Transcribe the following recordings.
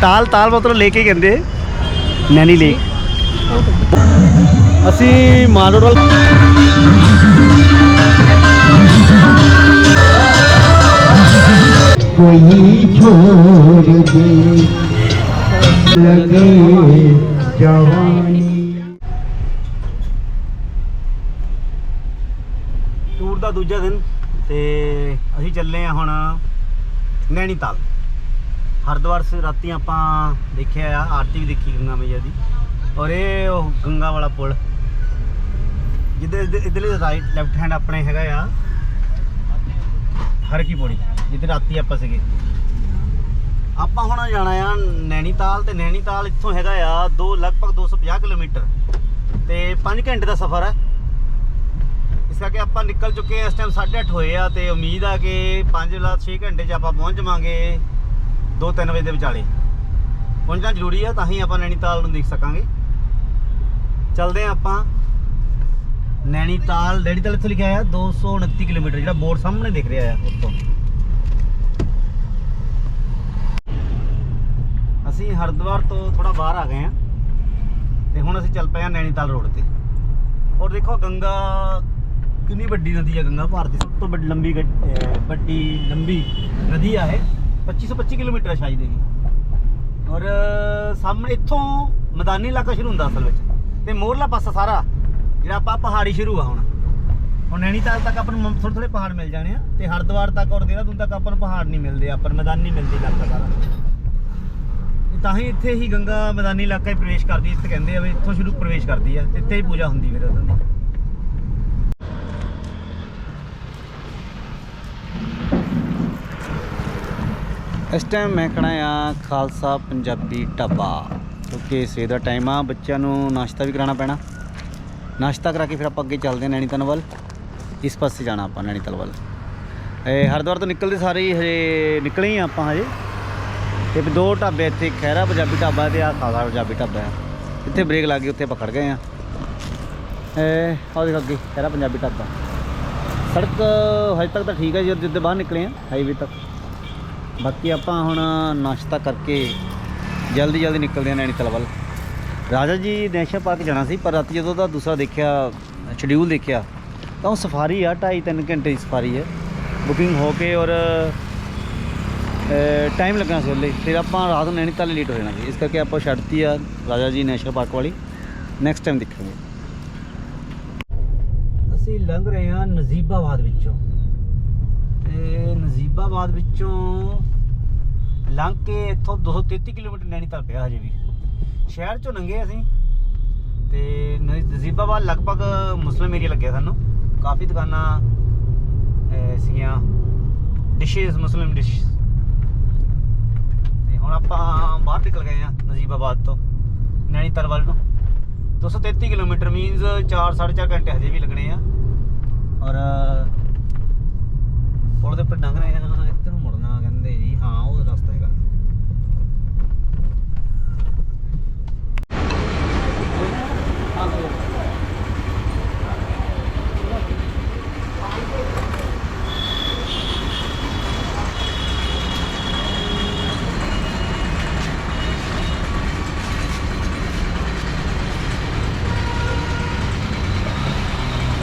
ਤਾਲ ਤਾਲ ਮਤਲਬ ਲੈ ਕੇ ਕਹਿੰਦੇ ਨੈਣੀ ਲੇਕ ਅਸੀਂ ਮਾਲੋਡਲ ਕੋਈ ਛੋੜ ਦੇ ਲਗੇ ਜਵਾਨੀ। ਟੂਰ ਦਾ ਦੂਜਾ ਦਿਨ ਤੇ ਅਸੀਂ ਚੱਲੇ ਆ ਹੁਣ ਨੈਣੀਤਾਲ ਹਰਿਦੁਆਰ ਸੇ ਰਾਤੀ ਆਪਾਂ ਦੇਖਿਆ ਆ, ਆਰਤੀ ਵੀ ਦੇਖੀ ਗੰਗਾ ਮਈਆ ਦੀ। ਔਰ ਇਹ ਉਹ ਗੰਗਾ ਵਾਲਾ ਪੁਲ। ਜਿਹਦੇ ਇਧਰਲੇ ਰਾਈਟ ਲੈਫਟ ਹੈਂਡ ਆਪਣੇ ਹੈਗਾ ਆ। ਹਰ ਕੀ ਪੌੜੀ, ਜਿੱਥੇ ਰਾਤੀ ਆਪਾਂ ਸੀਗੇ। ਆਪਾਂ ਹੁਣ ਜਾਣਾ ਆ ਨੈਣੀਤਾਲ ਤੇ ਨੈਣੀਤਾਲ ਇੱਥੋਂ ਹੈਗਾ ਆ ਦੋ, ਲਗਭਗ 250 ਕਿਲੋਮੀਟਰ। ਤੇ 5 ਘੰਟੇ ਦਾ ਸਫ਼ਰ ਹੈ ਇਸ ਕਰਕੇ ਆਪਾਂ ਨਿਕਲ ਚੁੱਕੇ ਹਾਂ ਇਸ ਟਾਈਮ 8:30 ਹੋਏ ਆ, ਤੇ ਉਮੀਦ ਆ ਕਿ 5 ਲਾ 6 ਘੰਟੇ 'ਚ ਆਪਾਂ ਪਹੁੰਚ ਜਾਵਾਂਗੇ। 2-3 ਵਜੇ ਦੇ ਵਿਚਾਲੇ। ਪਹੁੰਚਣਾ ਜ਼ਰੂਰੀ ਆ, ਤਾਂ ਹੀ ਆਪਾਂ ਨੈਣੀਤਾਲ ਨੂੰ ਦੇਖ ਸਕਾਂਗੇ। ਚੱਲਦੇ ਆ ਆਪਾਂ ਨੈਣੀਤਾਲ ਨੈਣੀਤਾਲ ਇੱਥੇ ਲਿਖਿਆ ਆ 229 ਕਿਲੋਮੀਟਰ, ਜਿਹੜਾ ਬੋਰਡ ਸਾਹਮਣੇ ਦਿਖ ਰਿਹਾ ਆ ਉੱਤੋਂ ਅਸੀਂ ਹਰਿਦੁਆਰ ਤੋਂ ਥੋੜਾ ਬਾਹਰ ਆ ਗਏ ਆ, ਤੇ ਹੁਣ ਅਸੀਂ ਚੱਲ ਪਏ ਆ ਨੈਣੀਤਾਲ ਰੋਡ ਤੇ। ਔਰ ਦੇਖੋ, ਗੰਗਾ ਕਿੰਨੀ ਵੱਡੀ ਨਦੀ ਹੈ ਗੰਗਾ ਭਾਰਤ ਦੀ ਸਭ ਤੋਂ ਵੱਡੀ, ਲੰਬੀ ਗੱਡ- ਵੱਡੀ, ਲੰਬੀ ਨਦੀ ਆ ਇਹ। 2525 ਕਿਲੋਮੀਟਰ ਹੈ ਸ਼ਾਇਦ ਇਹ ਔਰ ਸਾਹਮਣੇ ਇੱਥੋਂ ਮੈਦਾਨੀ ਇਲਾਕਾ ਸ਼ੁਰੂ ਹੁੰਦਾ ਅਸਲ ਵਿੱਚ। ਤੇ ਮੋਰਲਾ ਪਾਸਾ ਸਾਰਾ, ਜਿਹੜਾ ਆਪਾਂ ਪਹਾੜੀ ਸ਼ੁਰੂ ਆ ਹੁਣ। ਹੁਣ ਨੈਣੀਤਾਲ ਤੱਕ ਆਪਾਂ ਨੂੰ ਥੋੜੇ ਥੋੜੇ ਪਹਾੜ ਮਿਲ ਜਾਣੇ ਆ। ਤੇ ਹਰਿਦੁਆਰ ਤੱਕ ਔਰ ਦੇਹਰਾਦੂਨ ਤੱਕ ਆਪਾਂ ਨੂੰ ਪਹਾੜ ਨਹੀਂ ਮਿਲਦੇ, ਆਪਾਂ ਨੂੰ ਮੈਦਾਨੀ ਮਿਲਦੀ ਇਲਾਕਾ ਸਾਰਾ। ਤਾਂ ਹੀ ਇੱਥੇ ਹੀ ਗੰਗਾ ਮੈਦਾਨੀ ਇਲਾਕਾ ਹੀ ਪ੍ਰਵੇਸ਼ ਕਰਦੀ ਇੱਥੇ ਕਹਿੰਦੇ ਆ ਵੀ ਇੱਥੋਂ ਸ਼ੁਰੂ ਪ੍ਰਵੇਸ਼ ਕਰਦੀ ਹੈ ਤੇ ਇੱਥੇ ਹੀ ਪੂਜਾ ਹੁੰਦੀ ਫਿਰ ਉਹਨਾਂ ਦੀ। ਇਸ ਟਾਈਮ ਮੈਂ ਖੜਾ ਆ ਖਾਲਸਾ ਪੰਜਾਬੀ ਢਾਬਾ, ਕਿਉਂਕਿ ਸਵੇਰ ਦਾ ਟਾਈਮ ਆ, ਬੱਚਿਆਂ ਨੂੰ ਨਾਸ਼ਤਾ ਵੀ ਕਰਾਉਣਾ ਪੈਣਾ। ਨਾਸ਼ਤਾ ਕਰਾ ਕੇ ਫਿਰ ਆਪਾਂ ਅੱਗੇ ਚੱਲਦੇ ਹਾਂ ਨੈਣੀਤਾਲ ਵੱਲ। ਇਸ ਪਾਸੇ ਜਾਣਾ ਆਪਾਂ ਨੈਣੀਤਾਲ ਵੱਲ। ਇਹ ਹਰਿਦੁਆਰ ਤੋਂ ਨਿਕਲਦੇ ਸਾਰੇ ਹੀ ਹਜੇ ਨਿਕਲੇ ਹੀ ਆ ਆਪਾਂ ਹਜੇ। ਤੇ ਦੋ ਢਾਬੇ ਇੱਥੇ ਖੈਰਾ ਪੰਜਾਬੀ ਢਾਬਾ ਤੇ ਆ ਖਾਲਸਾ ਪੰਜਾਬੀ ਢਾਬਾ ਆ। ਇੱਥੇ ਬ੍ਰੇਕ ਲੱਗ ਗਈ, ਉੱਥੇ ਆਪਾਂ ਖੜ ਗਏ ਆ ਇਹ ਆਹ ਦੇਖ ਅੱਗੇ ਖੈਰਾ ਪੰਜਾਬੀ ਢਾਬਾ। ਸੜਕ ਹਜੇ ਤੱਕ ਤਾਂ ਠੀਕ ਹੈ ਜਦੋਂ ਜਿੱਦੇ ਬਾਹਰ ਨਿਕਲੇ ਆ ਹਾਈਵੇ ਤੱਕ। ਬਾਕੀ ਆਪਾਂ ਹੁਣ ਨਾਸ਼ਤਾ ਕਰਕੇ ਜਲਦੀ ਜਲਦੀ ਨਿਕਲਦੇ ਹਾਂ ਨੈਣੀਤਾਲ ਵੱਲ। ਰਾਜਾ ਜੀ ਨੈਸ਼ਨਲ ਪਾਰਕ ਜਾਣਾ ਸੀ, ਪਰ ਰਾਤੀ ਜਦੋਂ ਦਾ ਦੂਸਰਾ ਦੇਖਿਆ ਸ਼ਡਿਊਲ ਦੇਖਿਆ, ਤਾਂ ਉਹ ਸਫਾਰੀ ਆ 2.5 3 ਘੰਟੇ ਦੀ ਸਫਾਰੀ ਹੈ। ਬੁਕਿੰਗ ਹੋ ਕੇ ਔਰ ਟਾਈਮ ਲੱਗਣਾ ਸੀ ਉਹਲੇ। ਫਿਰ ਆਪਾਂ ਰਾਤ ਨੂੰ ਨੈਣੀਤਾਲ ਲੇਟ ਹੋ ਜਾਣਾ ਸੀ। ਇਸ ਕਰਕੇ ਆਪਾਂ ਛੱਡਤੀ ਆ ਰਾਜਾ ਜੀ ਨੈਸ਼ਨਲ ਪਾਰਕ ਵਾਲੀ। ਨੈਕਸਟ ਟਾਈਮ ਦੇਖਾਂਗੇ। ਅਸੀਂ ਲੰਘ ਰਹੇ ਹਾਂ ਨਜ਼ੀਬਾਬਾਦ ਵਿੱਚੋਂ। ਤੇ ਨਜ਼ੀਬਾਬਾਦ ਵਿੱਚੋਂ ਲੰਘ ਕੇ ਇੱਥੋਂ 233 ਕਿਲੋਮੀਟਰ ਨੈਣੀਤਾਲ ਪਿਆ ਹਜੇ ਵੀ। ਸ਼ਹਿਰ ਚੋਂ ਲੰਘੇ ਅਸੀਂ ਤੇ ਨਜ਼ੀਬਾਬਾਦ ਲਗਭਗ ਮੁਸਲਿਮ ਏਰੀਆ ਲੱਗਿਆ ਸਾਨੂੰ। ਕਾਫੀ ਦੁਕਾਨਾਂ ਸੀਗੀਆਂ। ਡਿਸ਼ੇਸ ਮੁਸਲਿਮ ਡਿਸ਼ ਤੇ ਹੁਣ ਆਪਾਂ ਬਾਹਰ ਨਿਕਲ ਗਏ ਆ ਨਜ਼ੀਬਾਬਾਦ ਤੋਂ ਨੈਣੀਤਾਲ ਵੱਲ ਨੂੰ। 233 ਕਿਲੋਮੀਟਰ ਮੀਨਸ 4 4.5 ਘੰਟੇ ਹਜੇ ਵੀ ਲੱਗਣੇ ਆ। ਔਰ ਪੁਲ ਦੇ ਉੱਪਰ ਲੰਘ ਰਹੇ ਆ ਇੱਧਰ ਨੂੰ ਮੁੜਨਾ ਕਹਿੰਦੇ ਜੀ ਹਾਂ ਉਹ ਰਸਤਾ ਹੈਗਾ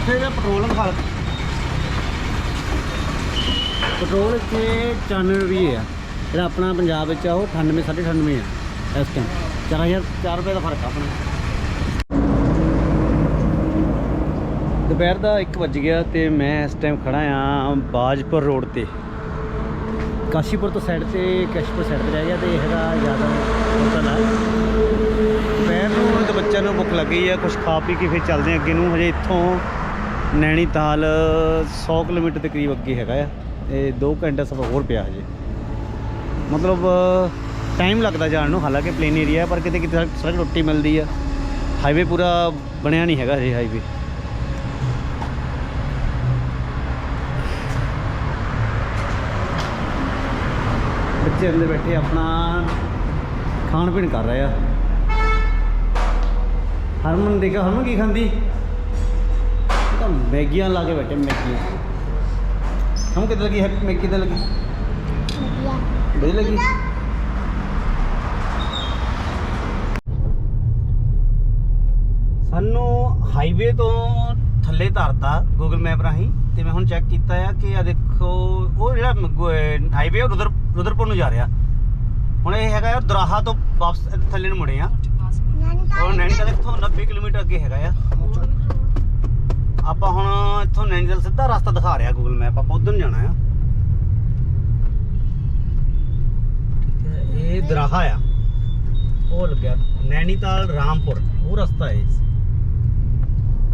ਫਿਰ ਇਹਦਾ ਪੈਟਰੋਲ ਖਾ ਪੈਟਰੋਲ ਇੱਥੇ 94 ਰੁਪਏ ਆ ਜਿਹੜਾ ਆਪਣਾ ਪੰਜਾਬ ਵਿੱਚ ਆ, ਉਹ 98 98 ਆ ਇਸ ਟਾਈਮ 4000 4 ਰੁਪਏ ਦਾ ਫ਼ਰਕ ਆ ਆਪਣਾ। ਦੁਪਹਿਰ ਦਾ 1 ਵੱਜ ਗਿਆ ਤੇ ਮੈਂ ਇਸ ਟਾਈਮ ਖੜਾ ਆ ਬਾਜਪੁਰ ਰੋਡ ਤੇ। ਕਾਸ਼ੀਪੁਰ ਤੋਂ ਸਾਈਡ ਤੇ, ਕੈਸ਼ਪੁਰ ਸਾਈਡ ਤੇ ਰਹਿ ਗਿਆ ਤੇ ਇਹ ਜ਼ਿਆਦਾ ਹੋਟਲ ਆ ਦੁਪਹਿਰ ਨੂੰ ਤੇ ਬੱਚਿਆਂ ਨੂੰ ਭੁੱਖ ਲੱਗੀ ਆ ਕੁਝ ਖਾ ਪੀ ਕੇ ਫਿਰ ਚੱਲਦੇ ਆ ਅੱਗੇ ਨੂੰ। ਹਜੇ ਇੱਥੋਂ ਨੈਣੀਤਾਲ 100 ਕਿਲੋਮੀਟਰ ਦੇ ਕਰੀਬ ਅੱਗੇ ਹੈਗਾ ਆ। ਇਹ 2 ਘੰਟੇ ਸਫ਼ਰ ਹੋਰ ਪਿਆ ਹਜੇ। ਮਤਲਬ ਟਾਈਮ ਲੱਗਦਾ ਜਾਣ ਨੂੰ, ਹਾਲਾਂਕਿ ਪਲੇਨ ਏਰੀਆ ਪਰ ਕਿਤੇ ਕਿਤੇ ਸੜਕ- ਸੜਕ ਟੁੱਟੀ ਮਿਲਦੀ ਆ। ਹਾਈਵੇ ਪੂਰਾ ਬਣਿਆ ਨਹੀਂ ਹੈਗਾ ਹਜੇ ਹਾਈਵੇ ਬੱਚੇ ਅੰਦਰ ਬੈਠੇ, ਆਪਣਾ ਖਾਣ ਪੀਣ ਕਰ ਰਹੇ ਆ। ਹਰਮਨ ਦੇਖਾ ਹਰਮਨ ਕੀ ਖਾਂਦੀ? ਮੈਗੀਆਂ ਲਾ ਕੇ ਬੈਠੇ ਮੈਗੀਆਂ ਤੁਹਾਨੂੰ ਕਿੱਦਾਂ ਲੱਗੀ? ਹੈਪੀ ਮੈਗੀ ਕਿੱਦਾਂ ਲੱਗੀ? ਵਧੀਆ। ਲੱਗੀ? ਸਾਨੂੰ ਹਾਈਵੇ ਤੋਂ ਥੱਲੇ ਧਰਤਾ ਗੂਗਲ ਮੈਪ ਰਾਹੀਂ ਤੇ ਮੈਂ ਹੁਣ ਚੈੱਕ ਕੀਤਾ ਆ ਕਿ ਆ ਦੇਖੋ ਉਹ ਜਿਹੜਾ ਹਾਈਵੇ ਰੁਦਰ ਰੁਦਰਪੁਰ ਨੂੰ ਜਾ ਰਿਹਾ। ਹੁਣ ਇਹ ਹੈਗਾ ਯਾਰ ਦਰਾਹਾ ਤੋਂ ਵਾਪਸ ਥੱਲੇ ਨੂੰ ਮੁੜੇ ਆ। ਔਰ ਨੈਣੀ ਤਾਂ ਇੱਥੋਂ 90 ਕਿਲੋਮੀਟਰ ਅੱਗੇ ਹੈਗਾ ਆ। ਆਪਾਂ ਹੁਣ ਇੱਥੋਂ ਨੈਣੀਤਾਲ ਸਿੱਧਾ ਰਸਤਾ ਦਿਖਾ ਰਿਹਾ ਗੂਗਲ ਮੈਪ ਆਪਾਂ ਉਧਰ ਜਾਣਾ ਆ। ਇਹ ਦਰਾਹਾ ਆ। ਉਹ ਲੱਗਿਆ ਨੈਣੀਤਾਲ ਰਾਮਪੁਰ ਉਹ ਰਸਤਾ ਹੈ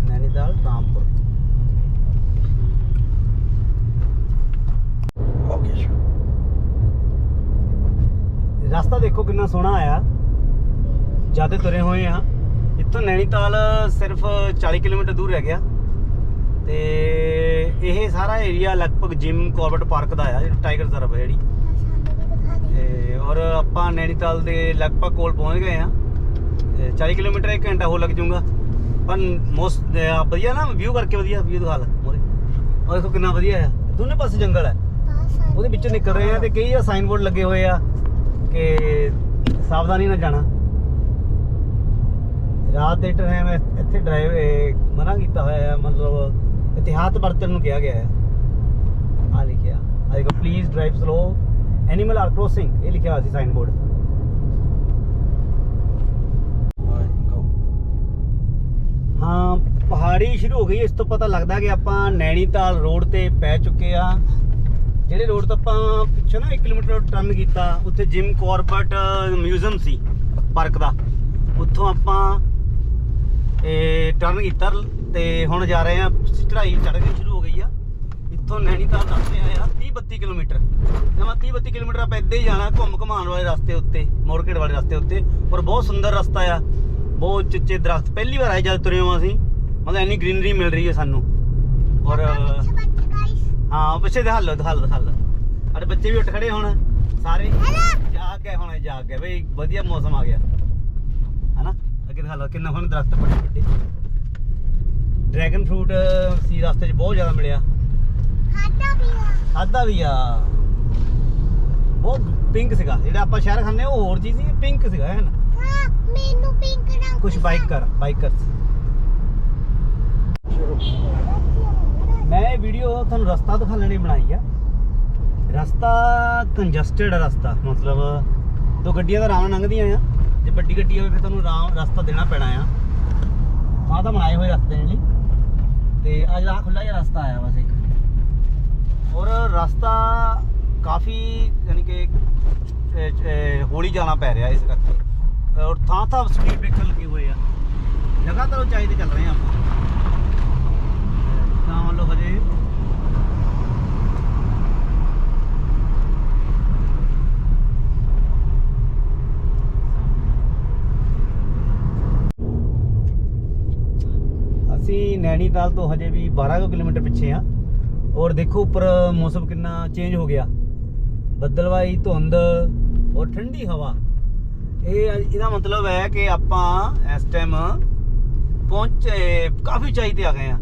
ਨੈਣੀਤਾਲ ਰਾਮਪੁਰ। ਓਕੇ ਰਸਤਾ ਦੇਖੋ ਕਿੰਨਾ ਸੋਹਣਾ ਆਇਆ ਜ਼ਿਆਦਾ ਤੁਰੇ ਹੋਏ ਆ। ਇੱਥੋਂ ਨੈਣੀਤਾਲ ਸਿਰਫ 40 ਕਿਲੋਮੀਟਰ ਦੂਰ ਰਹਿ ਗਿਆ। ਤੇ ਇਹ ਸਾਰਾ ਏਰੀਆ ਲਗਭਗ ਜਿਮ ਕਾਰਬਟ ਪਾਰਕ ਦਾ ਆ ਟਾਈਗਰ ਰਿਜ਼ਰਵ ਹੈ ਜਿਹੜੀ। ਤੇ ਔਰ ਆਪਾਂ ਨੈਨੀਤਾਲ ਦੇ ਲਗਭਗ ਕੋਲ ਪਹੁੰਚ ਗਏ ਆ। ਤੇ 40 ਕਿਲੋਮੀਟਰ 1 ਘੰਟਾ ਹੋਰ ਲੱਗ ਜਾਊਗਾ। ਪਰ ਮੋਸਟ ਵਧੀਆ ਨਾ ਵਿਊ ਕਰਕੇ ਵਧੀਆ ਵਿਊ ਦਿਖਾ ਲੈ ਮੋਰੇ ਉਹ ਦੇਖੋ ਕਿੰਨਾ ਵਧੀਆ ਆ। ਦੋਨੇ ਪਾਸੇ ਜੰਗਲ ਹੈ ਉਹਦੇ ਵਿੱਚੋਂ ਨਿਕਲ ਰਹੇ ਆ ਤੇ ਕਈ ਆ ਸਾਈਨ ਬੋਰਡ ਲੱਗੇ ਹੋਏ ਆ ਕਿ ਸਾਵਧਾਨੀ ਨਾਲ ਜਾਣਾ। ਰਾਤ ਦੇ ਟਾਈਮ ਇੱਥੇ ਡਰਾਈਵ ਮਨਾ ਕੀਤਾ ਹੋਇਆ ਹੈ ਮਤਲਬ ਇਤਿਹਾਸ ਵਰਤਣ ਨੂੰ ਕਿਹਾ ਗਿਆ ਹੈ। ਆ ਲਿਖਿਆ। ਆ ਦੇਖੋ please drive slow animal are crossing ਇਹ ਲਿਖਿਆ ਹੋਇਆ ਸੀ ਸਾਈਨ ਬੋਰਡ ਹਾਂ ਪਹਾੜੀ ਸ਼ੁਰੂ ਹੋ ਗਈ। ਇਸ ਤੋਂ ਪਤਾ ਲੱਗਦਾ ਕਿ ਆਪਾਂ ਨੈਣੀਤਾਲ ਰੋਡ ਤੇ ਪੈ ਚੁੱਕੇ ਆ ਜਿਹੜੇ ਰੋਡ ਤੋਂ ਆਪਾਂ ਪਿੱਛੇ ਨਾ 1 ਕਿਲੋਮੀਟਰ ਟਰਨ ਕੀਤਾ ਉੱਥੇ ਜਿਮ ਕਾਰਬਟ ਮਿਊਜ਼ੀਅਮ ਸੀ ਪਾਰਕ ਦਾ। ਉੱਥੋਂ ਆਪਾਂ ਇਹ ਟਰਨ ਕੀਤਾ। ਤੇ ਹੁਣ ਜਾ ਰਹੇ ਆ ਚੜਾਈ ਚੜ੍ਹਨੀ ਸ਼ੁਰੂ ਹੋ ਗਈ ਆ। ਇੱਥੋਂ ਨੈਣੀਤਾਲ ਦੱਸਦੇ ਆ 30 32 ਕਿਲੋਮੀਟਰ। ਜਮਾ 30 32 ਕਿਲੋਮੀਟਰ ਆਪਾਂ ਇੱਦਾਂ ਹੀ ਜਾਣਾ, ਘੁੰਮ ਘਮਾਉਣ ਵਾਲੇ ਰਸਤੇ ਉੱਤੇ ਮੋਰਕੇਟ ਵਾਲੇ ਰਸਤੇ ਉੱਤੇ। ਪਰ ਬਹੁਤ ਸੁੰਦਰ ਰਸਤਾ ਆ। ਬਹੁਤ ਚਿੱਚੇ ਦਰਖਤ। ਪਹਿਲੀ ਵਾਰ ਆਏ ਜਦ ਤੁਰੇ ਹਾਂ ਅਸੀਂ। ਮਤਲਬ ਇੰਨੀ ਗ੍ਰੀਨਰੀ ਮਿਲ ਰਹੀ ਹੈ ਸਾਨੂੰ। ਔਰ ਹਾਂ, ਪਿੱਛੇ ਦਿਖਾ ਲਓ ਦਿਖਾ ਲਓ ਦਿਖਾ ਲਓ। ਸਾਡੇ ਬੱਚੇ ਵੀ ਉੱਠ ਖੜੇ ਹੁਣ। ਸਾਰੇ ਜਾਗ ਗਏ ਹੁਣ, ਜਾਗ ਗਏ। ਬਈ ਵਧੀਆ ਮੌਸਮ ਆ ਗਿਆ। ਹਨਾ? ਅੱਗੇ ਦਿਖਾ ਲਓ ਕਿੰਨਾ ਹੁਣ ਦਰਖਤ ਵੱਡੇ ਵੱਡੇ ਡਰੈਗਨ ਫਰੂਟ ਸੀ ਰਸਤੇ 'ਚ ਬਹੁਤ ਜ਼ਿਆਦਾ ਮਿਲਿਆ। ਖਾਦਾ ਵੀ ਆ। ਬਹੁਤ ਪਿੰਕ ਸੀਗਾ। ਜਿਹੜਾ ਆਪਾਂ ਸ਼ਹਿਰ ਖਾਂਦੇ ਉਹ ਹੋਰ ਚੀਜ਼ ਸੀ ਪਿੰਕ ਸੀਗਾ ਹੈ ਨਾ? ਮੈਨੂੰ ਪਿੰਕ ਰੰਗ ਕੁਝ ਬਾਈਕਰ ਬਾਈਕਰਸ ਮੈਂ ਇਹ ਵੀਡੀਓ ਤੁਹਾਨੂੰ ਰਸਤਾ ਦਿਖਾਉਣ ਲਈ ਬਣਾਈ ਆ। ਰਸਤਾ ਕੰਜਸਟਡ ਰਸਤਾ ਮਤਲਬ ਦੋ ਗੱਡੀਆਂ ਤਾਂ ਆਰਾਮ ਨਾਲ ਲੰਘਦੀਆਂ ਆ। ਜੇ ਵੱਡੀ ਗੱਡੀ ਹੋਵੇ ਫਿਰ ਤੁਹਾਨੂੰ ਆਰਾਮ ਰਸਤਾ ਦੇਣਾ ਪੈਣਾ ਆ। ਆਹ ਤਾਂ ਬਣਾਏ ਹੋਏ ਰਸਤੇ ਨੇ ਲਈ ਤੇ ਅੱਜ ਆਹ ਖੁੱਲਾ ਜਿਹਾ ਰਸਤਾ ਆਇਆ ਬਸ ਇੱਕ। ਔਰ ਰਸਤਾ ਕਾਫੀ ਯਾਨੀ ਕਿ ਹੌਲੀ ਜਾਣਾ ਪੈ ਰਿਹਾ ਇਸ ਕਰਕੇ। ਔਰ ਥਾਂ ਥਾਂ ਸਪੀਡ ਬ੍ਰੇਕਰ ਲੱਗੇ ਹੋਏ ਆ। ਲਗਾਤਾਰ ਉਚਾਈ ਤੇ ਚੱਲ ਰਹੇ ਆ ਆਪਾਂ। ਤਾਂ ਮੰਨ ਲਓ ਹਜੇ ਅਸੀਂ ਨੈਣੀਤਾਲ ਤੋਂ ਹਜੇ ਵੀ 12 ਕੁ ਕਿਲੋਮੀਟਰ ਪਿੱਛੇ ਆ। ਔਰ ਦੇਖੋ ਉੱਪਰ ਮੌਸਮ ਕਿੰਨਾ ਚੇਂਜ ਹੋ ਗਿਆ। ਬੱਦਲਵਾਈ, ਧੁੰਦ ਔਰ ਠੰਡੀ ਹਵਾ। ਇਹ ਇਹਦਾ ਮਤਲਬ ਹੈ ਕਿ ਆਪਾਂ ਇਸ ਟਾਈਮ ਪਹੁੰਚੇ, ਕਾਫੀ ਉਚਾਈ ਤੇ ਆ ਗਏ ਆ।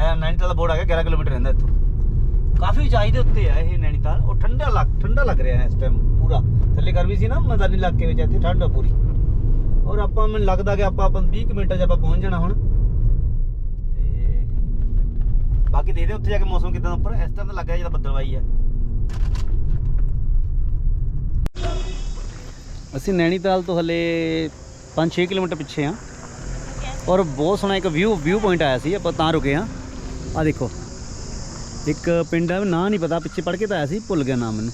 ਇਹ ਨੈਣੀਤਾਲ ਦਾ ਬੋਰਡ ਆ ਗਿਆ 11 ਕਿਲੋਮੀਟਰ ਰਹਿੰਦਾ ਇੱਥੋਂ। ਕਾਫੀ ਉਚਾਈ ਦੇ ਉੱਤੇ ਆ ਇਹ ਨੈਣੀਤਾਲ ਉਹ ਠੰਡਾ ਲੱਗ ਠੰਡਾ ਲੱਗ ਰਿਹਾ ਹੈ ਇਸ ਟਾਈਮ ਪੂਰਾ। ਥੱਲੇ ਗਰਮੀ ਸੀ ਨਾ, ਮੈਦਾਨੀ ਇਲਾਕੇ ਵਿੱਚ ਇੱਥੇ, ਠੰਡ ਪੂਰੀ। ਔਰ ਆਪਾਂ, ਮੈਨੂੰ ਲੱਗਦਾ ਕਿ ਆਪਾਂ ਆਪਾਂ 20 ਕੁ ਮਿੰਟਾਂ 'ਚ ਆਪਾਂ ਪਹੁੰਚ ਜਾਣਾ ਹੁਣ। ਬਾਕੀ ਦੇਖਦੇ ਹਾਂ ਉੱਥੇ ਜਾ ਕੇ ਮੌਸਮ ਕਿਦਾਂ ਉੱਪਰ। ਇਸ ਤਰ੍ਹਾਂ ਤਾਂ ਲੱਗਾ ਜਿੱਦਾਂ ਬੱਦਲਵਾਈ ਆ। ਅਸੀਂ ਨੈਣੀਤਾਲ ਤੋਂ ਹਲੇ 5-6 ਕਿਲੋਮੀਟਰ ਪਿੱਛੇ ਆ ਔਰ ਬਹੁਤ ਸੋਹਣਾ ਇੱਕ ਵਿਊ ਵਿਊ ਪੁਆਇੰਟ ਆਇਆ ਸੀ। ਆਪਾਂ ਤਾਂ ਰੁਕੇ ਆ ਆ ਦੇਖੋ। ਇੱਕ ਪਿੰਡ ਆ ਨਾਂ ਨਹੀਂ ਪਤਾ। ਪਿੱਛੇ ਪੜ ਕੇ ਤਾਂ ਆਇਆ ਸੀ ਭੁੱਲ ਗਿਆ ਨਾਮ ਮੈਨੂੰ।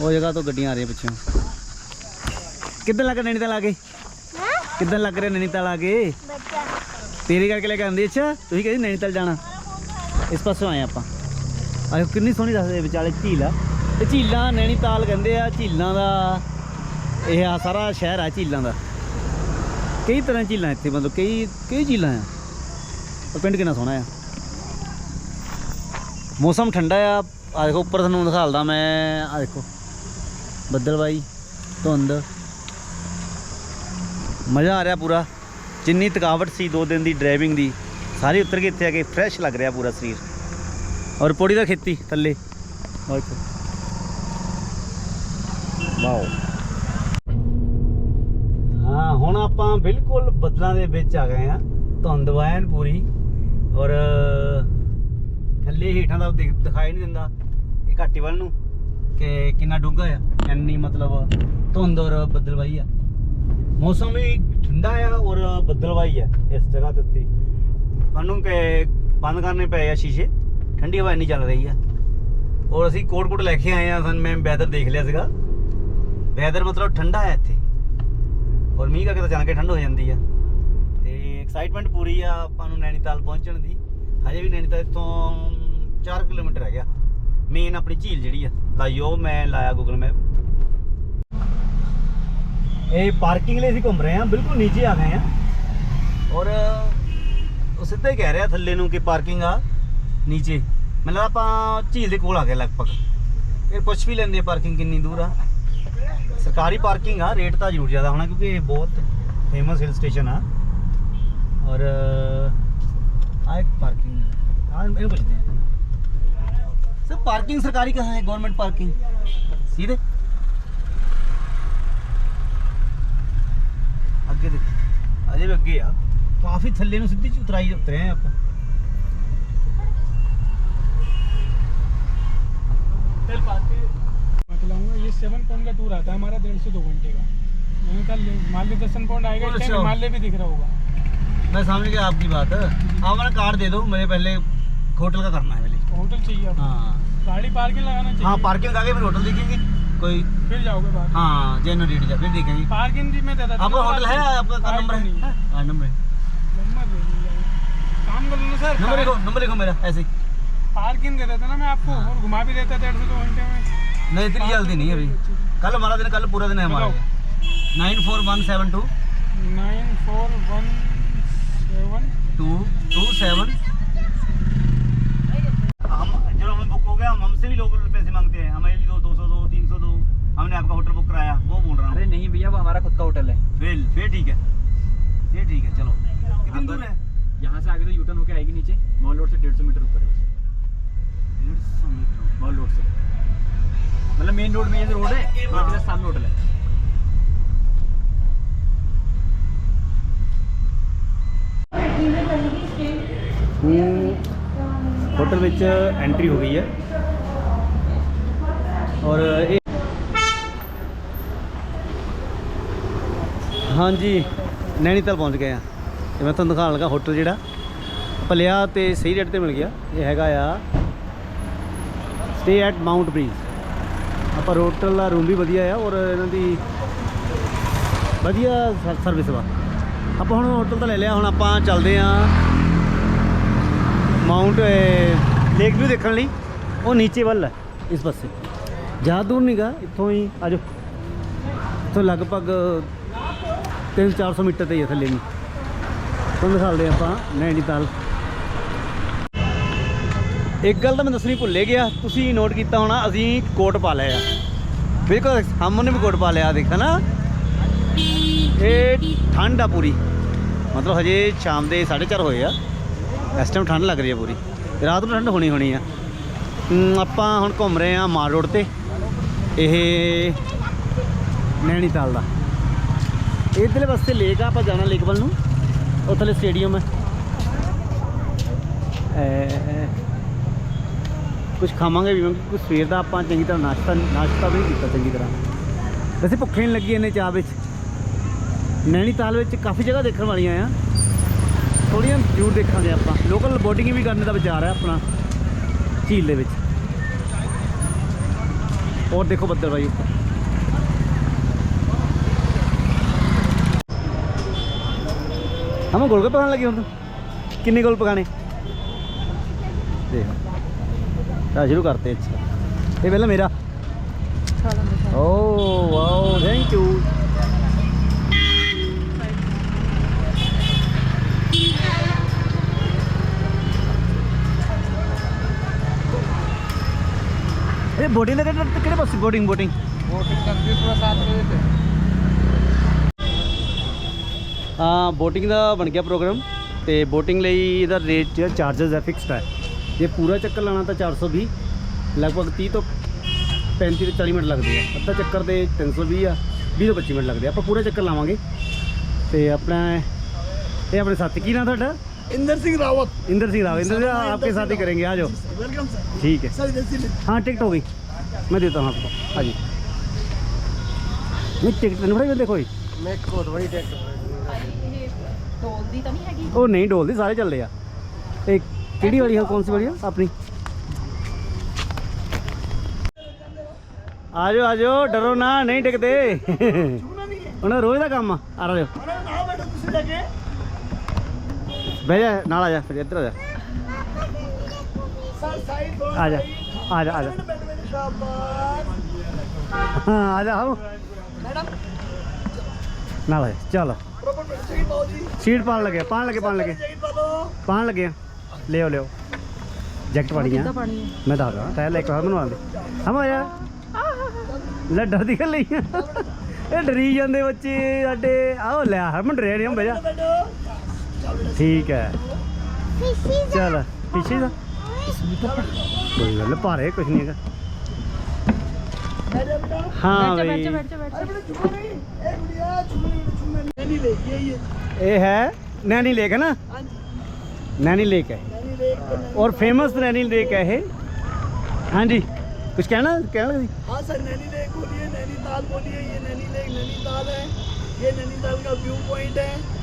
ਉਹ ਜਗ੍ਹਾ ਤੋਂ ਗੱਡੀਆਂ ਆ ਰਹੀਆਂ ਪਿੱਛੋਂ। ਕਿੱਦਾਂ ਲੱਗ ਰਿਹਾ ਨੈਣੀਤਾਲ ਆ ਕੇ? ਹਾਂ? ਕਿੱਦਾਂ ਲੱਗ ਰਿਹਾ ਨੈਣੀਤਾਲ ਆ ਕੇ? ਬੱਚਾ ਤੇਰੇ ਕਰਕੇ ਲੈ ਕੇ ਆਂਦੇ ਅੱਛਾ। ਤੁਸੀਂ ਕਹਿੰਦੇ ਨੈਣੀਤਾਲ ਜਾਣਾ। ਇਸ ਪਾਸੋਂ ਆਏ ਆਪਾਂ। ਆਹ ਕਿੰਨੀ ਸੋਹਣੀ ਦੱਸਦੇ ਵਿਚਾਲੇ ਝੀਲ ਆ। ਤੇ ਝੀਲਾਂ ਨੈਣੀਤਾਲ ਕਹਿੰਦੇ ਆ, ਝੀਲਾਂ ਦਾ ਇਹ ਆ ਸਾਰਾ ਸ਼ਹਿਰ ਆ ਝੀਲਾਂ ਦਾ। ਕਈ ਤਰ੍ਹਾਂ ਝੀਲਾਂ ਇੱਥੇ, ਮਤਲਬ ਕਈ ਕਈ ਝੀਲਾਂ ਆ। ਪਰ ਪਿੰਡ ਕਿੰਨਾ ਸੋਹਣਾ ਆ। ਮੌਸਮ ਠੰਡਾ ਆ। ਆ ਦੇਖੋ, ਉੱਪਰ ਤੁਹਾਨੂੰ ਦਿਖਾਲਦਾ ਮੈਂ ਆ ਦੇਖੋ। ਬੱਦਲਬਾਈ, ਧੁੰਦ। ਮਜ਼ਾ ਆ ਰਿਹਾ ਪੂਰਾ। ਜਿੰਨੀ ਥਕਾਵਟ ਸੀ ਦੋ ਦਿਨ ਦੀ ਡਰਾਈਵਿੰਗ ਦੀ। ਸਾਰੀ ਉਤਰ ਕੇ ਇੱਥੇ ਆ ਕੇ ਫਰੈਸ਼ ਲੱਗ ਰਿਹਾ ਪੂਰਾ ਸਰੀਰ। ਔਰ ਪੌੜੀ ਦਾ ਖੇਤੀ ਥੱਲੇ। ਵਾਓ। ਹਾਂ ਹੁਣ ਆਪਾਂ ਬਿਲਕੁਲ ਬੱਦਲਾਂ ਦੇ ਵਿੱਚ ਆ ਗਏ ਆ ਧੁੰਦ ਵੈਨ ਪੂਰੀ। ਔਰ ਥੱਲੇ ਹੇਠਾਂ ਦਾ ਦਿਖ- ਦਿਖਾਈ ਨਹੀਂ ਦਿੰਦਾ। ਇਹ ਘਾਟੀ ਵੱਲ ਨੂੰ ਕਿ ਕਿੰਨਾ ਡੂੰਘਾ ਆ। ਇੰਨੀ ਮਤਲਬ ਧੁੰਦ ਔਰ ਬੱਦਲਵਾਈ ਆ। ਮੌਸਮ ਵੀ ਠੰਡਾ ਆ ਔਰ ਬੱਦਲਵਾਈ ਆ ਇਸ ਜਗ੍ਹਾ ਦੇ ਉੱਤੇ। ਸਾਨੂੰ ਕਿ ਬੰਦ ਕਰਨੇ ਪਏ ਆ ਸ਼ੀਸ਼ੇ। ਠੰਡੀ ਹਵਾ ਇੰਨੀ ਚੱਲ ਰਹੀ ਆ। ਔਰ ਅਸੀਂ ਕੋਟ ਕੋਟ ਲੈ ਕੇ ਆਏ ਆ, ਸਾਨੂੰ ਮੈਂ ਵੈਦਰ ਦੇਖ ਲਿਆ ਸੀਗਾ। ਵੈਦਰ ਮਤਲਬ ਠੰਡਾ ਹੈ ਇੱਥੇ। ਔਰ ਮੀਂਹ ਕਰਕੇ ਤਾਂ ਅਚਾਨਕ ਹੀ ਠੰਡ ਹੋ ਜਾਂਦੀ ਆ। ਤੇ ਐਕਸਾਈਟਮੈਂਟ ਪੂਰੀ ਆ ਆਪਾਂ ਨੂੰ ਨੈਨੀਤਾਲ ਪਹੁੰਚਣ ਦੀ। ਹਜੇ ਵੀ ਨੈਨੀਤਾਲ ਤੋਂ 4 ਕਿਲੋਮੀਟਰ ਰਹਿ ਗਿਆ ਮੇਨ ਆਪਣੀ ਝੀਲ ਜਿਹੜੀ ਆ। ਲਾਇਓ ਮੈਂ ਲਾਇਆ ਗੂਗਲ ਮੈਪ ਇਹ ਪਾਰਕਿੰਗ ਲਈ ਅਸੀਂ ਘੁੰਮ ਰਹੇ ਹਾਂ ਬਿਲਕੁਲ ਨੀਚੇ ਆ ਗਏ ਆ। ਔਰ ਉਹ ਸਿੱਧਾ ਹੀ ਕਹਿ ਰਿਹਾ ਥੱਲੇ ਨੂੰ ਕਿ ਪਾਰਕਿੰਗ ਆ ਨੀਚੇ ਮਤਲਬ ਆਪਾਂ ਝੀਲ ਦੇ ਕੋਲ ਆ ਗਏ ਲਗਭਗ ਫਿਰ ਪੁੱਛ ਵੀ ਲੈਂਦੇ ਪਾਰਕਿੰਗ ਕਿੰਨੀ ਦੂਰ ਆ ਸਰਕਾਰੀ ਪਾਰਕਿੰਗ ਆ ਰੇਟ ਤਾਂ ਜ਼ਰੂਰ ਜ਼ਿਆਦਾ ਹੋਣਾ ਕਿਉਂਕਿ ਇਹ ਬਹੁਤ ਫੇਮਸ ਹਿਲ ਸਟੇਸ਼ਨ ਆ ਔਰ ਆ ਇੱਕ ਪਾਰਕਿੰਗ ਆ ਇਹਨੂੰ ਪੁੱਛਦੇ ਆ ਸਰ पार्किंग सरकारी कहाँ है गवर्नमेंट पार्किंग सीधे ਅੱਗੇ ਦੇਖ ਅਜੇ ਵੀ ਅੱਗੇ ਆ ਕਾਫੀ ਥੱਲੇ ਨੂੰ ਸਿੱਧੀ ਚ ਉਤਰਾਈ ਉਤਰੇ ਆ ਆਪਾਂ बतलाऊंगा ये सेवन पॉइंट का टूर आता है हमारा डेढ़ से दो घंटे का मैंने कल हिमालय दर्शन पॉइंट आएगा इस टाइम अच्छा। हिमालय भी दिख रहा होगा मैं समझ गया आपकी बात हाँ मैंने कार्ड दे दो मुझे पहले होटल का करना है पहले होटल चाहिए आपको हाँ गाड़ी पार्किंग लगाना चाहिए हाँ पार्किंग आगे फिर होटल देखेंगे कोई फिर जाओगे बाहर हाँ जैन रेट जा फिर देखेंगे पार्किंग भी मैं देता आपका होटल है आपका का नंबर है नंबर हाँ नंबर है ले लीजिए काम कर लो सर। नंबर लिखो नंबर लिखो मेरा ऐसे पार्किंग दे देता ना मैं आपको। और घुमा भी देता डेढ़ से दो घंटे में। नहीं इतनी जल्दी नहीं अभी। कल हमारा दिन कल पूरा दिन है हमारा। Nine four one seven two. Nine four one seven hotel entry ਹੋ ਗਈ ਹੈ। ਔਰ ਇਹ ਹਾਂਜੀ ਨੈਣੀਤਾਲ ਪਹੁੰਚ ਗਏ ਆ। ਤੇ ਮੈਂ ਤੁਹਾਨੂੰ ਦਿਖਾਉਣ ਲੱਗਾ ਹੋਟਲ ਜਿਹੜਾ। ਭਲਿਆ ਤੇ ਸਹੀ ਰੇਟ ਤੇ ਮਿਲ ਗਿਆ। ਇਹ ਹੈਗਾ ਆ ਸਟੇ ਐਟ ਮਾਊਂਟ ਬ੍ਰੀਜ ਆਪਾਂ ਹੋਟਲ ਦਾ ਰੂਮ ਵੀ ਵਧੀਆ ਆ ਔਰ ਇਹਨਾਂ ਦੀ ਵਧੀਆ ਸਰਵਿਸ ਵਾ। ਆਪਾਂ ਹੁਣ ਹੋਟਲ ਤਾਂ ਲੈ ਲਿਆ, ਹੁਣ ਆਪਾਂ ਚੱਲਦੇ ਆ ਮਾਊਂਟ ਲੇਕ ਵਿਊ ਦੇਖਣ ਲਈ। ਉਹ ਨੀਚੇ ਵੱਲ ਹੈ, ਇਸ ਪਾਸੇ। ਜ਼ਿਆਦਾ ਦੂਰ ਨਹੀਂਗਾ ਇੱਥੋਂ ਹੀ ਆਜੋ ਇੱਥੋਂ ਲਗਭਗ 3-400 ਮੀਟਰ ਤੇ ਹੀ ਹੈ ਥੱਲੇ ਨੂੰ। ਤੁਹਾਨੂੰ ਦਿਖਾਉਂਦੇ ਆਪਾਂ ਨੈਣੀਤਾਲ ਇੱਕ ਗੱਲ ਤਾਂ ਮੈਂ ਦੱਸਣੀ ਭੁੱਲੇ ਗਿਆ, ਤੁਸੀਂ ਨੋਟ ਕੀਤਾ ਹੋਣਾ, ਅਸੀਂ ਕੋਟ ਪਾ ਲਿਆ ਬਿਲਕੁਲ ਸਾਹਮਣੇ ਵੀ ਕੋਟ ਪਾ ਲਿਆ ਦੇਖਾ ਨਾ? ਇਹ ਠੰਡ ਆ ਪੂਰੀ। ਮਤਲਬ ਹਜੇ ਸ਼ਾਮ ਦੇ 4:30 ਹੋਏ ਆ। ਇਸ ਟਾਈਮ ਠੰਡ ਲੱਗ ਰਹੀ ਹੈ ਪੂਰੀ। ਰਾਤ ਨੂੰ ਠੰਡ ਹੋਣੀ ਹੋਣੀ ਆ। ਆਪਾਂ ਹੁਣ ਘੁੰਮ ਰਹੇ ਆ ਮਾਲ ਰੋਡ ਤੇ। ਇਹ ਨੈਣੀਤਾਲ ਦਾ। ਇਧਰਲੇ ਪਾਸੇ ਲੇਕ ਆ, ਆਪਾਂ ਜਾਣਾ ਲੇਕ ਵੱਲ ਨੂੰ। ਉਹ ਸਟੇਡੀਅਮ ਹੈ ਕੁਝ ਖਾਵਾਂਗੇ ਵੀ ਕਿਉਂਕਿ ਸਵੇਰ ਦਾ ਆਪਾਂ ਚੰਗੀ ਤਰ੍ਹਾਂ ਨਾਸ਼ਤਾ ਨਾਸ਼ਤਾ ਵੀ ਨਹੀਂ ਕੀਤਾ ਚੰਗੀ ਤਰ੍ਹਾਂ। ਵੈਸੇ ਭੁੱਖੇ ਨਹੀਂ ਲੱਗੀ ਇਹਨੇ ਚਾਹ ਵਿੱਚ। ਨੈਣੀਤਾਲ ਵਿੱਚ ਕਾਫੀ ਜਗ੍ਹਾ ਦੇਖਣ ਵਾਲੀਆਂ ਆ। ਥੋੜ੍ਹੀਆਂ ਜ਼ਰੂਰ ਦੇਖਾਂਗੇ ਆਪਾਂ। ਲੋਕਲ ਬੋਟਿੰਗ ਵੀ ਕਰਨ ਦਾ ਵਿਚਾਰ ਹੈ ਆਪਣਾ। ਝੀਲ ਦੇ ਵਿੱਚ। ਔਰ ਦੇਖੋ ਬੱਦਲ ਬਾਈ। ਉੱਪਰ ਹਮੇ ਗੋਲ ਪਕਾਉਣ ਲੱਗੇ ਹੁਣ ਕਿੰਨੇ ਗੋਲ ਪਕਾਣੇ ਦੇਖ। ਆ ਸ਼ੁਰੂ ਕਰਤੇ ਅੱਛਾ ਇਹ ਪਹਿਲਾਂ ਮੇਰਾ। ਓ ਵਾਓ ਥੈਂਕ ਯੂ ਇਹ ਬੋਟਿੰਗ ਦਾ ਕਿਹੜੇ ਕਿਹੜੇ ਪਾਸੇ ਬੋਟਿੰਗ ਬੋਟਿੰਗ ਬੋਟਿੰਗ ਦਾ ਬਣ ਗਿਆ ਪ੍ਰੋਗਰਾਮ ਤੇ ਬੋਟਿੰਗ ਲਈ ਇਹਦਾ ਰੇਟ ਜਿਹੜਾ ਚਾਰजेस ਹੈ ਫਿਕਸਡ ਹੈ। ਜੇ ਪੂਰਾ ਚੱਕਰ ਲਾਣਾ ਤਾਂ 420 ਲਗਭਗ 30 ਤੋਂ 35 ਤੋਂ 40 ਮਿੰਟ ਲੱਗਦੇ ਆ। ਅੱਧਾ ਚੱਕਰ ਦੇ 320 ਆ 20 ਤੋਂ 25 ਮਿੰਟ ਲੱਗਦੇ ਆ। ਆਪਾਂ ਪੂਰਾ ਚੱਕਰ ਲਾਵਾਂਗੇ। ਤੇ ਆਪਣਾ ਇਹ ਆਪਣੇ ਸਾਥੀ ਕੀ ਨਾਮ ਤੁਹਾਡਾ? इंदर सिंह रावत इंदर सिंह राव इंदर सिंह आपके साथ ही करेंगे आ जाओ वेलकम सर ठीक है सर इधर से ले- हाँ टिकट हो गई मैं देता हूँ आपको हाँ जी नहीं टिकट नहीं पड़ेगा देखो ही मैं को वही टेक ਡੋਲਦੀ ਤਾਂ ਨਹੀਂ ਹੈਗੀ ਉਹ ਨਹੀਂ ਡੋਲਦੀ ਸਾਰੇ ਚੱਲਦੇ ਆ ਤੇ ਕਿਹੜੀ ਵਾਲੀ ਹੈ ਕੌਣ ਸੀ ਵਾਲੀ ਆ ਆਪਣੀ ਆ ਜਾਓ ਆ ਜਾਓ ਡਰੋ ਨਾ ਨਹੀਂ ਡਿੱਗਦੇ ਉਹਨਾਂ ਦਾ ਰੋਜ਼ ਦਾ ਕੰਮ ਆ ਆ ਜਾਓ अरे ना बेटा तुझे लगे ਬਹਿ ਨਾਲ ਆ ਜਾ ਫਿਰ ਇੱਧਰ ਆ ਜਾ। ਆ ਜਾ ਆ ਜਾ ਆ ਜਾ। ਆ ਜਾ ਆਓ। ਨਾਲ ਆ ਚੱਲ। ਸੀਟ ਪਾਣ ਲੱਗੇ ਪਾਣ ਲੱਗੇ ਪਾਣ ਲੱਗੇ। ਪਾਣ ਲੱਗੇ ਲਿਓ ਲਿਓ। ਜੈਕਟ ਪਾਣੀ ਆ? ਪਾਣੀ ਮੈਂ ਦੱਸ ਰਿਹਾ ਤੈਨੂੰ ਇੱਕ ਵਾਰ ਬਣਵਾ ਦੇ ਹਮ ਆ ਜਾ। ਲੈ ਡਰਦੀ ਗੱਲ ਇਹ ਡਰੀ ਜਾਂਦੇ ਬੱਚੇ ਸਾਡੇ। ਆਓ ਲੈ ਹਰਮਨ ਡਰਿਆ ਬਜਾ ਠੀਕ ਹੈ ਫਿਸ਼ੀ ਚੱਲ ਪਿੱਛੇ ਦਾ ਕੋਈ ਗੱਲ ਨੀ, ਭਾਰੇ ਕੁਝ ਨਹੀਂ ਹੈਗਾ ਹਾਂ ਬੈਠ ਬਈ ਜਾ ਬੈਠ ਜਾ ਬੈਠ ਜਾ बेटे झूम नहीं ए गुड़िया झूम नहीं झूम नहीं नहीं ले ये ये ਇਹ ਹੈ ਨੈਣੀ ਲੇਕ ਹੈ ਨਾ हाँ जी ਨੈਣੀ ਲੇਕ ਹੈ नहीं ले एक ਔਰ ਫੇਮਸ ਨੈਣੀ ਲੇਕ ਹੈ ਇਹ ਹਾਂਜੀ ਕੁਝ ਕਹਿਣਾ ਕਹਿਣਾ ਸੀ हाँ सर नैनी लेक बोलिए नैनीताल बोलिए ये नैनी लेक नैनीताल है ये नैनीताल का व्यू पॉइंट है हाँ।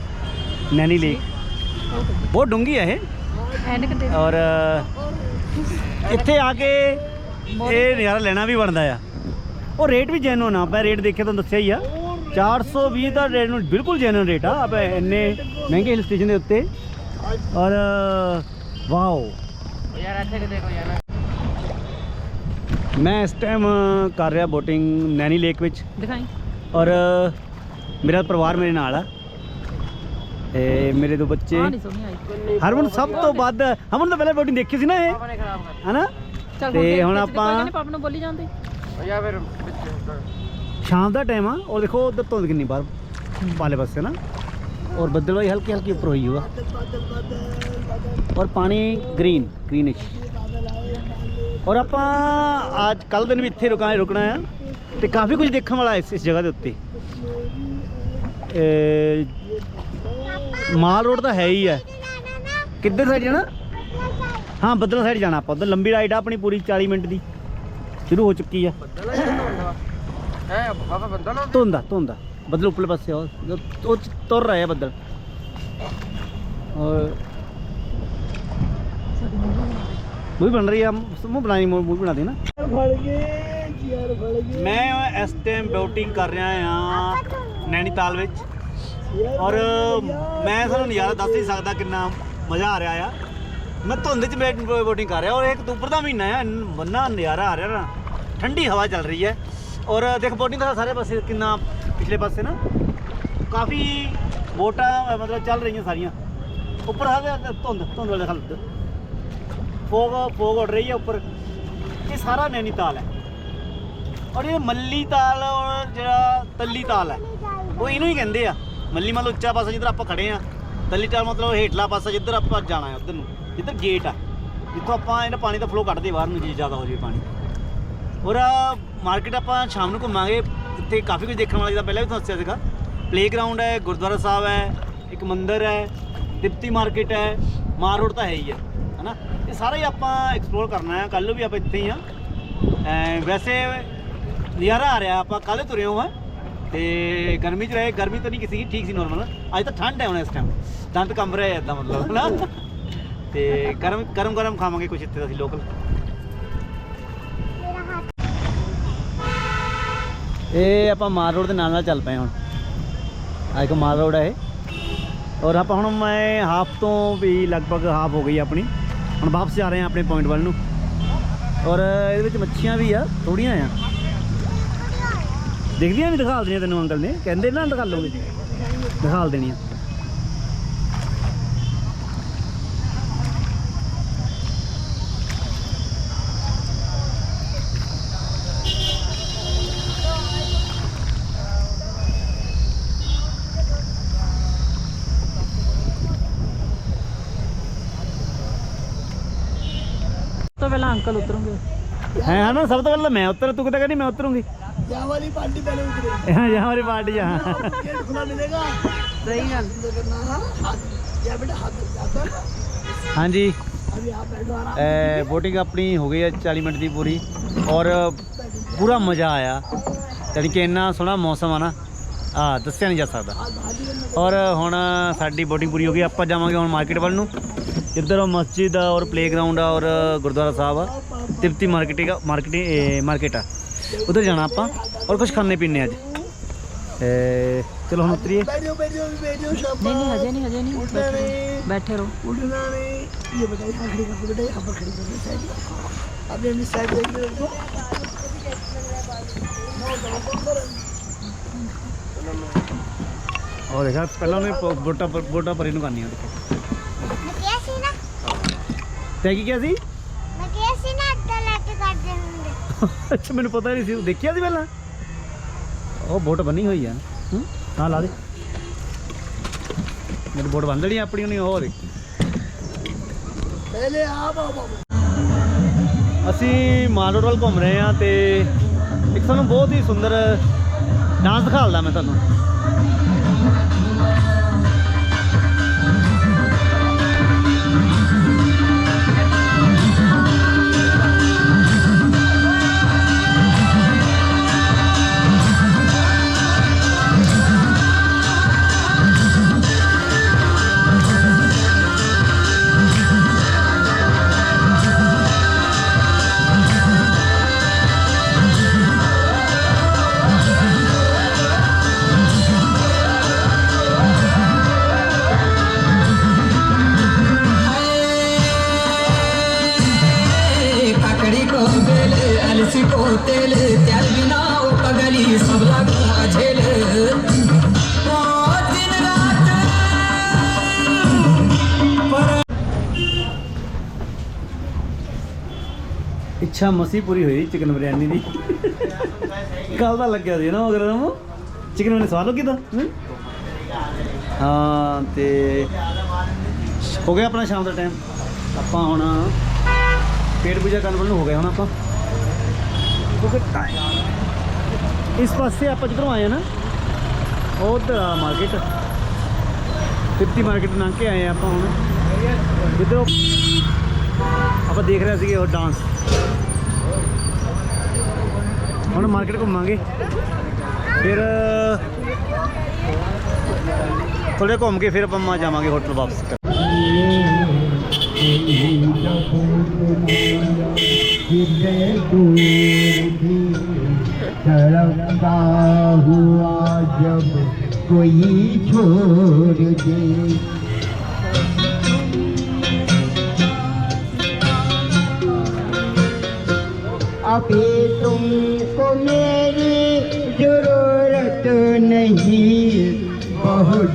ਨੈਣੀ ਲੇਕ ਬਹੁਤ ਡੂੰਗੀ ਹੈ ਇਹ। ਐਨਕ ਦੇ ਔਰ ਇੱਥੇ ਆ ਕੇ ਇਹ ਨਜ਼ਾਰਾ ਲੈਣਾ ਵੀ ਬਣਦਾ ਆ। ਉਹ ਰੇਟ ਵੀ ਜੈਨੂਨ ਆ। ਆਪਾਂ ਰੇਟ ਦੇਖਿਆ ਤੁਹਾਨੂੰ ਦੱਸਿਆ ਹੀ ਆ। 420 ਦਾ ਰੇਟ ਨੂੰ ਬਿਲਕੁਲ ਜੈਨੂਨ ਰੇਟ ਆ। ਆਪਾਂ ਇੰਨੇ ਮਹਿੰਗੇ ਹਿਲ ਸਟੇਸ਼ਨ ਦੇ ਉੱਤੇ। ਔਰ ਵਾਓ। ਯਾਰ ਇੱਥੇ ਦੇਖੋ ਯਾਰ ਮੈਂ ਇਸ ਟਾਈਮ ਕਰ ਰਿਹਾ ਬੋਟਿੰਗ ਨੈਣੀ ਲੇਕ ਵਿੱਚ। ਦਿਖਾਈ। ਔਰ ਮੇਰਾ ਪਰਿਵਾਰ ਮੇਰੇ ਨਾਲ ਆ। ਤੇ ਮੇਰੇ ਦੋ ਬੱਚੇ। ਹਰਮਨ ਸਭ ਤੋਂ ਵੱਧ ਹਰਮਨ ਤਾਂ ਪਹਿਲਾਂ ਬੋਟਿੰਗ ਦੇਖੀ ਸੀ ਨਾ ਇਹ। ਹਨਾ? ਚੱਲ ਤੇ ਹੁਣ ਆਪਾਂ ਪਾਪ ਨੂੰ ਬੋਲੀ ਜਾਂਦੇ। ਸ਼ਾਮ ਦਾ ਟਾਈਮ ਆ ਔਰ ਦੇਖੋ ਉਧਰ ਧੁੰਦ ਕਿੰਨੀ ਬਾਹਰ ਪਾਲੇ ਪਾਸੇ ਨਾ। ਔਰ ਬੱਦਲ ਵਾਈ ਹਲਕੀ ਹਲਕੀ ਉੱਪਰ ਹੋਈ ਹੋਆ। ਔਰ ਪਾਣੀ ਗ੍ਰੀਨ ਗ੍ਰੀਨਿਸ਼ ਔਰ ਆਪਾਂ ਅੱਜ ਕੱਲ ਦਿਨ ਵੀ ਇੱਥੇ ਰੁਕਣਾ ਰੁਕਣਾ ਆ। ਤੇ ਕਾਫੀ ਕੁਝ ਦੇਖਣ ਵਾਲਾ ਇਸ ਇਸ ਜਗ੍ਹਾ ਦੇ ਉੱਤੇ। ਮਾਲ ਰੋਡ ਤਾਂ ਹੈ ਹੀ ਹੈ ਕਿੱਧਰ ਸਾਈਡ ਜਾਣਾ ਹਾਂ ਬੱਦਲ ਸਾਈਡ ਜਾਣਾ ਆਪਾਂ ਉਧਰ ਲੰਬੀ ਰਾਈਡ ਆ ਆਪਣੀ ਪੂਰੀ 40 ਮਿੰਟ ਦੀ ਸ਼ੁਰੂ ਹੋ ਚੁੱਕੀ ਆ ਧੁੰਦ ਆ ਧੁੰਦ ਆ ਬੱਦਲ ਉੱਪਰਲੇ ਪਾਸੇ ਆ ਉਹ ਉਹ 'ਚ ਤੁਰ ਰਹੇ ਆ ਬੱਦਲ ਔਰ ਮੂਵੀ ਬਣ ਰਹੀ ਆ ਸਮੂਹ ਬਣਾਈ ਮੂਵੀ ਬਣਾ ਦੇ ਨਾ फड़ गए जी यार फड़ गए ਮੈਂ ਇਸ ਟਾਈਮ ਬੋਟਿੰਗ ਕਰ ਰਿਹਾ ਆ ਨੈਣੀਤਾਲ ਵਿੱਚ ਔਰ ਮੈਂ ਤੁਹਾਨੂੰ ਨਜ਼ਾਰਾ ਦੱਸ ਨਹੀਂ ਸਕਦਾ ਕਿੰਨਾ ਮਜ਼ਾ ਆ ਰਿਹਾ ਆ। ਮੈਂ ਧੁੰਦ 'ਚ ਬੋਟਿੰਗ ਕਰ ਰਿਹਾ ਔਰ ਇਹ ਅਕਤੂਬਰ ਦਾ ਮਹੀਨਾ ਆ ਬੰਨਾ ਨਜ਼ਾਰਾ ਆ ਰਿਹਾ ਨਾ। ਠੰਡੀ ਹਵਾ ਚੱਲ ਰਹੀ ਹੈ। ਔਰ ਦੇਖ ਬੋਟਿੰਗ ਦਾ ਸਾਰੇ ਪਾਸੇ ਕਿੰਨਾ ਪਿਛਲੇ ਪਾਸੇ ਨਾ ਕਾਫੀ ਬੋਟਾਂ ਮਤਲਬ ਚੱਲ ਰਹੀਆਂ ਸਾਰੀਆਂ। ਉੱਪਰ ਹਾਲੇ ਧੁੰਦ ਧੁੰਦ ਵਾਲੇ ਖਲ ਫੋਗ ਫੋਗ ਉੱਡ ਰਹੀ ਹੈ ਉੱਪਰ। ਇਹ ਸਾਰਾ ਨੈਨੀਤਾਲ ਹੈ। ਔਰ ਇਹ ਮੱਲੀ ਤਾਲ ਔਰ ਜਿਹੜਾ ਤੱਲੀ ਤਾਲ ਹੈ, ਉਹ ਇਹਨੂੰ ਹੀ ਕਹਿੰਦੇ ਆ। ਮੱਲੀ ਮੰਨ ਲਓ ਉੱਚਾ ਪਾਸਾ ਜਿੱਧਰ ਆਪਾਂ ਖੜੇ ਆ, ਤੱਲੀ ਤਾਲ ਮਤਲਬ ਹੇਠਲਾ ਪਾਸਾ ਜਿੱਧਰ ਆਪਾਂ ਜਾਣਾ ਹੈ ਉਧਰ ਨੂੰ, ਜਿੱਧਰ ਗੇਟ ਆ, ਜਿੱਥੋਂ ਆਪਾਂ ਇਹਨਾਂ ਪਾਣੀ ਦਾ ਫਲੋ ਕੱਢਦੇ ਬਾਹਰ ਨੂੰ ਜੇ ਜ਼ਿਆਦਾ ਹੋ ਜਾਵੇ ਪਾਣੀ। ਔਰ ਮਾਰਕੀਟ ਆਪਾਂ ਸ਼ਾਮ ਨੂੰ ਘੁੰਮਾਂਗੇ, ਇੱਥੇ ਕਾਫੀ ਕੁਝ ਦੇਖਣ ਵਾਲਾ ਜਿੱਦਾਂ ਪਹਿਲਾਂ ਵੀ ਤੁਹਾਨੂੰ ਦੱਸਿਆ ਸੀਗਾ। ਪਲੇਗਰਾਉਂਡ ਹੈ, ਗੁਰਦੁਆਰਾ ਸਾਹਿਬ ਹੈ, ਇੱਕ ਮੰਦਿਰ ਹੈ ਤਿਪਤੀ ਮਾਰਕੀਟ ਹੈ ਮਾਰ ਰੋਡ ਤਾਂ ਹੈ ਹੀ ਹੈ, ਹਨਾ? ਇਹ ਸਾਰਾ ਹੀ ਆਪਾਂ ਐਕਸਪਲੋਰ ਕਰਨਾ ਹੈ ਕੱਲ ਨੂੰ ਵੀ ਆਪਾਂ ਇੱਥੇ ਹੀ ਆ ਵੈਸੇ ਨਜ਼ਾਰਾ ਆ ਰਿਹਾ, ਆਪਾਂ ਕੱਲ੍ਹ ਤੁਰੇ ਹਾਂ। ਤੇ ਗਰਮੀ ਚ ਰਹੇ, ਗਰਮੀ ਤਾਂ ਨਹੀਂ ਕਿਸੇ ਠੀਕ ਸੀ ਨੋਰਮਲ ਅੱਜ ਤਾਂ ਠੰਡ ਹੈ ਹੁਣ ਇਸ ਟਾਈਮ ਦੰਦ ਕੰਬ ਰਹੇ ਇਦਾਂ ਮਤਲਬ ਨਾ ਤੇ ਗਰਮ ਗਰਮ ਗਰਮ ਖਾਵਾਂਗੇ ਕੁਝ ਇੱਥੇ ਅਸੀਂ ਲੋਕਲ ਇਹ ਆਪਾਂ ਮਾਰ ਰੋਡ ਦੇ ਨਾਲ ਨਾਲ ਚੱਲ ਪਏ ਹੁਣ। ਆ ਇੱਕ ਮਾਰ ਰੋਡ ਹੈ ਇਹ। ਔਰ ਆਪਾਂ ਹੁਣ ਮੈਂ ਹਾਫ ਤੋਂ ਵੀ ਲਗਭਗ ਹਾਫ ਹੋ ਗਈ ਆਪਣੀ। ਹੁਣ ਵਾਪਸ ਜਾ ਰਹੇ ਹਾਂ ਆਪਣੇ ਪੁਆਇੰਟ ਵੱਲ ਨੂੰ। ਔਰ ਇਹਦੇ ਵਿੱਚ ਮੱਛੀਆਂ ਵੀ ਆ ਥੋੜੀਆਂ ਆ। ਦਿਖਦੀਆਂ ਨਹੀਂ ਦਿਖਾ ਦਿੰਦੀਆਂ ਤੈਨੂੰ ਅੰਕਲ ਨੇ। ਕਹਿੰਦੇ ਨਾ ਦਿਖਾ ਲਓਗੇ ਦਿਖਾਲ ਦੇਣੀ ਆ ਤੋਂ ਪਹਿਲਾਂ ਅੰਕਲ ਉਤਰੂਗੇ। ਹੈ ਹਨਾ? ਸਭ ਤੋਂ ਪਹਿਲਾਂ ਮੈਂ ਉਤਰ ਤੂੰ ਕਿਤੇ ਕਹਿੰਦੀ ਮੈਂ ਉਤਰੂੰਗੀ। यहाँ वाली पार्टी पहले उतरेगी यहाँ यहाँ हमारी पार्टी यहाँ गेट खुला मिलेगा ਸਹੀ ਗੱਲ करना हाँ हाथ या बेटा हाथ जाता है हाँ जी अभी आप बैठो आराम ਬੋਟਿੰਗ ਆਪਣੀ ਹੋ ਗਈ ਹੈ 40 ਮਿੰਟ ਦੀ ਪੂਰੀ ਔਰ ਪੂਰਾ ਮਜ਼ਾ ਆਇਆ ਯਾਨੀ ਕਿ ਇੰਨਾ ਸੋਹਣਾ ਮੌਸਮ ਆ ਨਾ ਆ ਦੱਸਿਆ ਨਹੀਂ ਜਾ ਸਕਦਾ ਔਰ ਹੁਣ ਸਾਡੀ ਬੋਟਿੰਗ ਪੂਰੀ ਹੋ ਗਈ ਆਪਾਂ ਜਾਵਾਂਗੇ ਹੁਣ ਮਾਰਕੀਟ ਵੱਲ ਨੂੰ ਇੱਧਰ ਮਸਜਿਦ ਆ ਔਰ ਪਲੇਗਰਾਉਂਡ ਆ ਔਰ ਗੁਰਦੁਆਰਾ ਸਾਹਿਬ ਆ ਤਿਪਤੀ ਮਾਰਕੀਟ ਆ ਮਾਰਕੀਟ ਮਾਰਕੀਟ ਆ ਉਧਰ ਜਾਣਾ ਆਪਾਂ ਔਰ ਕੁਝ ਖਾਣੇ ਪੀਣੇ ਅੱਜ। ਚਲੋ ਹੁਣ ਉਤਰੀਏ। ਨਹੀਂ ਨਹੀਂ ਹਜੇ ਨਹੀਂ ਹਜੇ ਨਹੀਂ। ਬੈਠੇ ਰਹੋ। ਉੜਨਾ ਨਹੀਂ ਇਹ ਬਤਾਓ ਕਹਾਂ ਖੜੀ ਕਰ ਬੇਟਾ ਆਪਾਂ ਖੜੀ ਕਰ ਸਾਈਡ ਅਬ ਇਹਨੇ ਸਾਈਡ ਦੇਖ ਲੈ ਦੇਖੋ। ਉਹ ਦੇਖਾ ਪਹਿਲਾਂ ਉਹਨੇ ਬੋਟਾ ਬੋਟਾ ਪਰੇ ਨੂੰ ਕਰਨੀ ਆ ਦੇਖੋ। ਮੈਂ ਕਿਹਾ ਸੀ ਨਾ। ਤੈ ਕੀ ਕਿਹਾ ਸੀ? ਮੈਂ ਕਿਹਾ ਸੀ ਨਾ ਅੱਡਾ ਲੈ ਕੇ ਕੱਢ ਅੱਛਾ ਮੈਨੂੰ ਪਤਾ ਨਹੀਂ ਸੀ ਦੇਖਿਆ ਸੀ ਪਹਿਲਾਂ? ਉਹ ਬੋਟ ਬੰਨੀ ਹੋਈ ਆ। ਹੂੰ? ਹਾਂ ਲਾ ਦੇ। ਮੇਰੀ ਬੋਟ ਬੰਨ ਲਈ ਆਪਣੀ ਉਹਨੇ ਉਹ ਦੇਖ ਪਹਿਲੇ ਆ ਬਾਬਾ। ਅਸੀਂ ਮਾਲਰੋਡ ਵੱਲ ਘੁੰਮ ਰਹੇ ਹਾਂ ਤੇ ਇੱਕ ਸਾਨੂੰ ਬਹੁਤ ਹੀ ਸੁੰਦਰ ਡਾਂਸ ਦਿਖਾਲਦਾ ਮੈਂ ਤੁਹਾਨੂੰ। ਇੱਛਾ ਮਸੀ ਪੂਰੀ ਹੋਈ ਚਿਕਨ ਬਿਰਿਆਨੀ ਦੀ। ਕੱਲ ਦਾ ਲੱਗਿਆ ਸੀ ਨਾ ਮਗਰ ਨੂੰ ਚਿਕਨ ਬਿਰਿਆਨੀ ਸਵਾਦ ਲੱਗੀ ਤਾਂ? ਹਾਂ? ਤੇ ਹੋ ਗਿਆ ਆਪਣਾ ਸ਼ਾਮ ਦਾ ਟਾਈਮ ਆਪਾਂ ਹੁਣ ਪੇਟ ਪੂਜਾ ਕਰਨ ਵੱਲ ਨੂੰ ਹੋ ਗਏ ਹੁਣ ਆਪਾਂ। ਕਿਉਂਕਿ ਟਾਈਮ ਇਸ ਪਾਸੇ ਆਪਾਂ ਜਿੱਧਰੋਂ ਆਏ ਆ ਨਾ ਉਹ ਉਧਰ ਆ ਮਾਰਕੀਟ ਫਿਫਟੀ ਮਾਰਕੀਟ ਲੰਘ ਕੇ ਆਏ ਆਪਾਂ ਹੁਣ। ਜਿੱਧਰੋਂ ਆਪਾਂ ਦੇਖ ਰਹੇ ਸੀਗੇ ਉਹ ਡਾਂਸ ਹੁਣ ਮਾਰਕੀਟ ਘੁੰਮਾਂਗੇ ਫਿਰ ਥੋੜੇ ਘੁੰਮ ਕੇ ਫਿਰ ਆਪਾਂ ਮਾ ਜਾਵਾਂਗੇ ਹੋਟਲ ਵਾਪਸ ਕਰ तड़पता हुआ जब कोई छोड़ दे अभी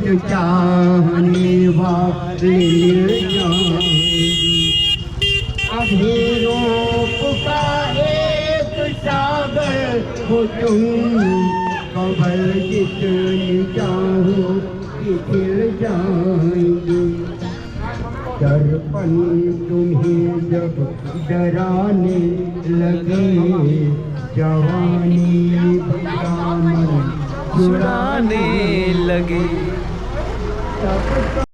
बहुत चाहने वाले मिल जाएंगे अभी रूप का एक सागर हो तुम कबल जितने चाहो खिल जाएंगे दर्पण तुम्हें जब डराने लगे जवानी दामन छुड़ाने लगे Thank you.